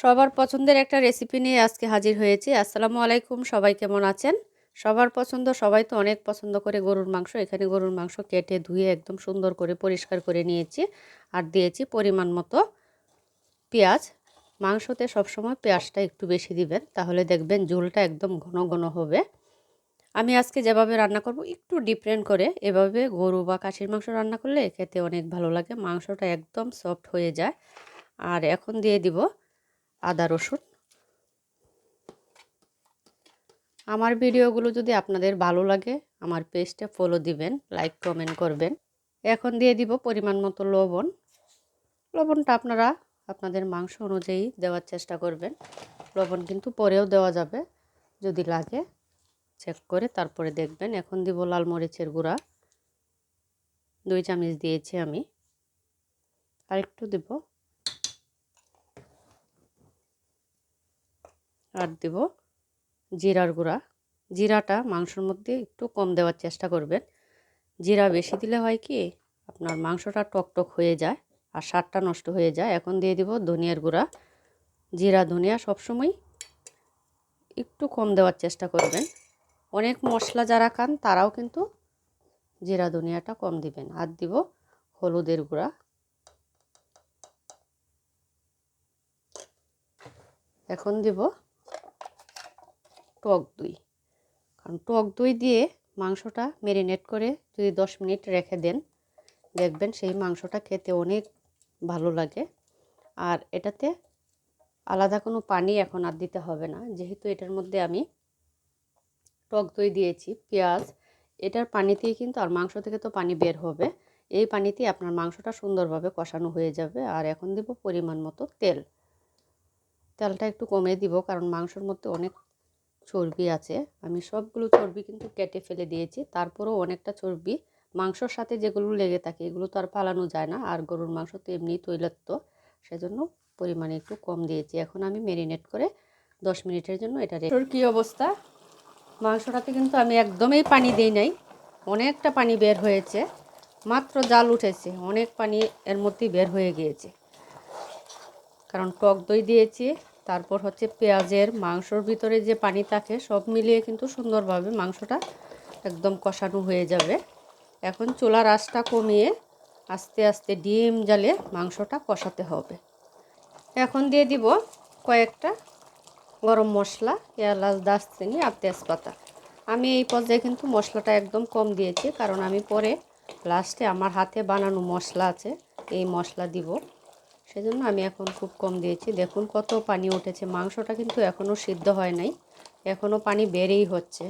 সবার পছন্দের একটা রেসিপি নিয়ে আজকে হাজির হয়েছি। আসসালামু আলাইকুম, সবাই কেমন আছেন? সবার পছন্দ, সবাই তো অনেক পছন্দ করে গরুর মাংস। এখানে গরুর মাংস কেটে ধুয়ে একদম সুন্দর করে পরিষ্কার করে নিয়েছি আর দিয়েছি পরিমাণ মতো পেঁয়াজ। মাংসতে সবসময় পেঁয়াজটা একটু বেশি দিবেন, তাহলে দেখবেন ঝোলটা একদম ঘন ঘন হবে। আমি আজকে যেভাবে রান্না করব একটু ডিফারেন্ট করে। এভাবে গরু বা কাশির মাংস রান্না করলে খেতে অনেক ভালো লাগে, মাংসটা একদম সফট হয়ে যায়। আর এখন দিয়ে দিব আদা, রসুন। আমার ভিডিওগুলো যদি আপনাদের ভালো লাগে, আমার পেজটা ফলো দিবেন লাইক কমেন্ট করবেন। এখন দিয়ে দিব পরিমাণ মতো লবণ। লবণটা আপনারা আপনাদের মাংস অনুযায়ী দেওয়ার চেষ্টা করবেন। লবণ কিন্তু পরেও দেওয়া যাবে, যদি লাগে চেক করে তারপরে দেখবেন। এখন দিব লাল মরিচের গুঁড়া। দুই চামচ দিয়েছি আমি। আরেকটু দেব। আর দেব জিরার গুঁড়া। জিরাটা মাংসর মধ্যে একটু কম দেওয়ার চেষ্টা করবেন। জিরা বেশি দিলে হয় কি, আপনার মাংসটা টক টক হয়ে যায় আর স্বাদটা নষ্ট হয়ে যায়। এখন দিয়ে দিব ধনিয়ার গুঁড়া। জিরা, ধনিয়া সবসময় একটু কম দেওয়ার চেষ্টা করবেন। অনেক মশলা যারা খান তারাও কিন্তু জিরা, ধনিয়াটা কম দিবেন। আর দিব হলুদের গুঁড়া। এখন দিব টক দই। কারণ টক দই দিয়ে মাংসটা ম্যারিনেট করে যদি দশ মিনিট রেখে দেন, দেখবেন সেই মাংসটা খেতে অনেক ভালো লাগে। আর এটাতে আলাদা কোনো পানি এখন আর দিতে হবে না। যেহেতু এটার মধ্যে আমি টক দই দিয়েছি, পেঁয়াজ, এটার পানিতেই কিন্তু আর মাংস থেকে তো পানি বের হবে। এই পানিতেই আপনার মাংসটা সুন্দরভাবে কষানো হয়ে যাবে। আর এখন দিব পরিমাণ মতো তেল। তেলটা একটু কমে দিব, কারণ মাংসর মধ্যে অনেক চর্বি আছে। আমি সবগুলো চর্বি কিন্তু কেটে ফেলে দিয়েছি। তারপরেও অনেকটা চর্বি। মাংসর সাথে যেগুলো লেগে থাকে, এগুলো তো আর পালানো যায় না। আর গরুর মাংস তো এমনি তৈলাক্ত। সেজন্য পরিমাণে একটু কম দিয়েছি। এখন আমি ম্যারিনেট করে দশ মিনিটের জন্য এটা রেখে কী অবস্থা? মাংসটাতে কিন্তু আমি একদমই পানি দিই নাই। অনেকটা পানি বের হয়েছে। মাত্র জাল উঠেছে। অনেক পানি এর মধ্যেই বের হয়ে গিয়েছে। কারণ টক দই দিয়েছি। তারপর হচ্ছে পেঁয়াজের মাংসর ভিতরে যে পানি থাকে, সব মিলিয়ে কিন্তু সুন্দরভাবে মাংসটা একদম কষানো হয়ে যাবে। এখন চুলার আঁচটা কমিয়ে আস্তে আস্তে ডিম জালে মাংসটা কষাতে হবে। এখন দিয়ে দিব কয়েকটা গরম মশলা, এলাচ, দারচিনি আর তেজপাতা। আমি এই পর্যায়ে কিন্তু মশলাটা একদম কম দিয়েছি, কারণ আমি পরে লাস্টে আমার হাতে বানানো মশলা আছে, এই মশলা দিব। সেজন্য আমি এখন খুব কম দিয়েছি। দেখুন কত পানি উঠেছে। মাংসটা কিন্তু এখনও সিদ্ধ হয় নাই। এখনও পানি বেড়েই হচ্ছে।